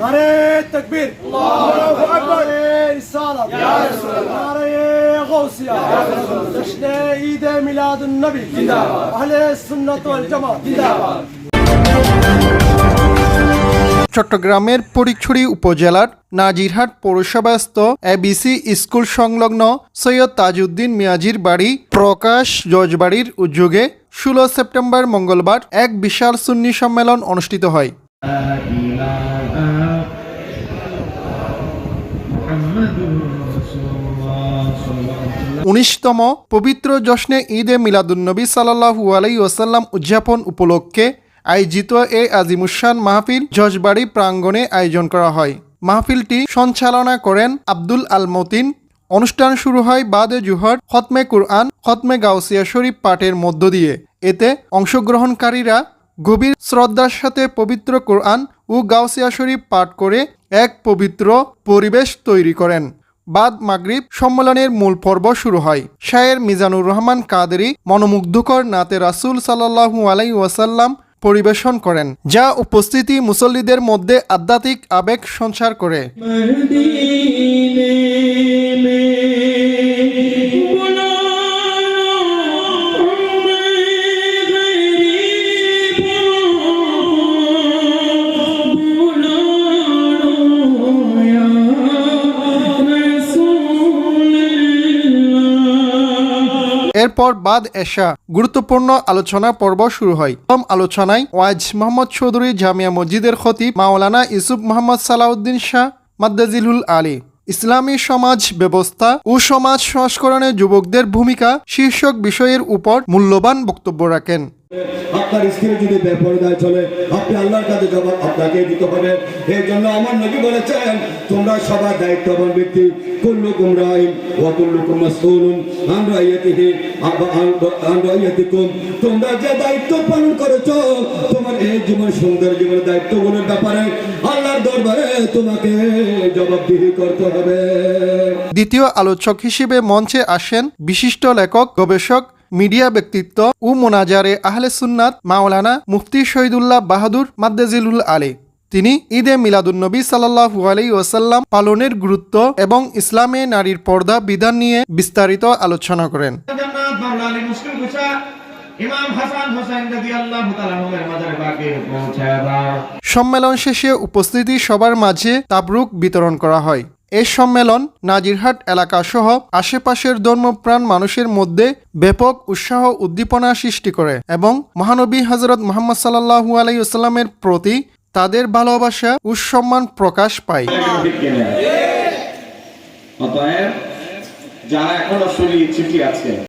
নারে তকবীর। ইয়া নারে ইয়া ওয়াল জামাত। জিন্দাবাদ। চট্টগ্রামের ফটিকছড়ি উপজেলার নাজিরহাট পৌরসভাস্থ এবিসি স্কুল সংলগ্ন সৈয়দ তাজউদ্দিন মিয়াজির বাড়ি প্রকাশ জজবাড়ির উদ্যোগে ষোলো সেপ্টেম্বর মঙ্গলবার এক বিশাল সুন্নি সম্মেলন অনুষ্ঠিত হয়। উনিশতম পবিত্র জশ্নে ঈদে মিলাদুন্নবী সাল্লাহু আলাই ওসাল্লাম উদযাপন উপলক্ষে আয়োজিত এ আজিমুসান মাহফিল জজবাড়ি প্রাঙ্গণে আয়োজন করা হয়। মাহফিলটি সঞ্চালনা করেন আব্দুল আল মতিন অনুষ্ঠান শুরু হয় বাদে জুহর, খতমে কুরআন, খতমে গাউসিয়া শরীফ পাঠের মধ্য দিয়ে। এতে অংশগ্রহণকারীরা গভীর শ্রদ্ধার সাথে পবিত্র কোরআন ও গাউসিয়া শরীফ পাঠ করে এক পবিত্র পরিবেশ তৈরি করেন। বাদ মাগরিব সম্মেলনের মূল পর্ব শুরু হয়। শায়ের মিজানুর রহমান কাদেরি মনোমুগ্ধকর নাতে রাসুল সাল্লাহু আলাই ওয়াসাল্লাম পরিবেশন করেন, যা উপস্থিতি মুসল্লিদের মধ্যে আধ্যাত্মিক আবেগ সঞ্চার করে। এরপর বাদ এশা গুরুত্বপূর্ণ আলোচনা পর্ব শুরু হয়। প্রথম আলোচনায় ওয়াজ মোহাম্মদ চৌধুরী জামিয়া মসজিদের খতি মাওলানা ইসুফ মোহাম্মদ সালাউদ্দিন শাহ মাদ্দাজিলুল আলী। ইসলামী সমাজ ব্যবস্থা ও সমাজ সংস্করণে যুবকদের ভূমিকা শীর্ষক বিষয়ের উপর মূল্যবান বক্তব্য রাখেন। আপনার স্ত্রী যদি বেপরদায় চলে, আপনি আল্লাহর কাছে জবাব আপনাকে দিতে হবে। এই জন্য আমার নবী বলেছেন, তোমরা সবার দায়িত্ববান ব্যক্তি ওয়া তোমরা যে দায়িত্ব পালন করেছ, তোমার এই জীবন সুন্দর জীবনের ব্যাপারে আল্লাহর দরবারে তোমাকে জবাবদিহি করতে হবে। দ্বিতীয় আলোচক হিসেবে মঞ্চে আসেন বিশিষ্ট লেখক, গবেষক মিডিয়া ব্যক্তিত্ব ও মোনাজারে আহলে সুন্নাত মাওলানা মুফতি শহীদুল্লাহ বাহাদুর মাদ্দাজিলুল আলী। তিনি ঈদে মিলাদুন্নবী সাল্লাহু আলাই ওয়াসাল্লাম পালনের গুরুত্ব এবং ইসলামে নারীর পর্দা বিধান নিয়ে বিস্তারিত আলোচনা করেন। আলী সম্মেলন শেষে উপস্থিতি সবার মাঝে তাবরুক বিতরণ করা হয়। এই সম্মেলন নাজিরহাট এলাকা সহ আশেপাশের ধর্মপ্রাণ মানুষের মধ্যে ব্যাপক উৎসাহ উদ্দীপনা সৃষ্টি করে এবং মহানবী হজরত মোহাম্মদ সাল্লাহু আলাইসাল্লামের প্রতি তাদের ভালোবাসা ও সম্মান প্রকাশ পায়। যারা এখনও শরীর চিঠি আছে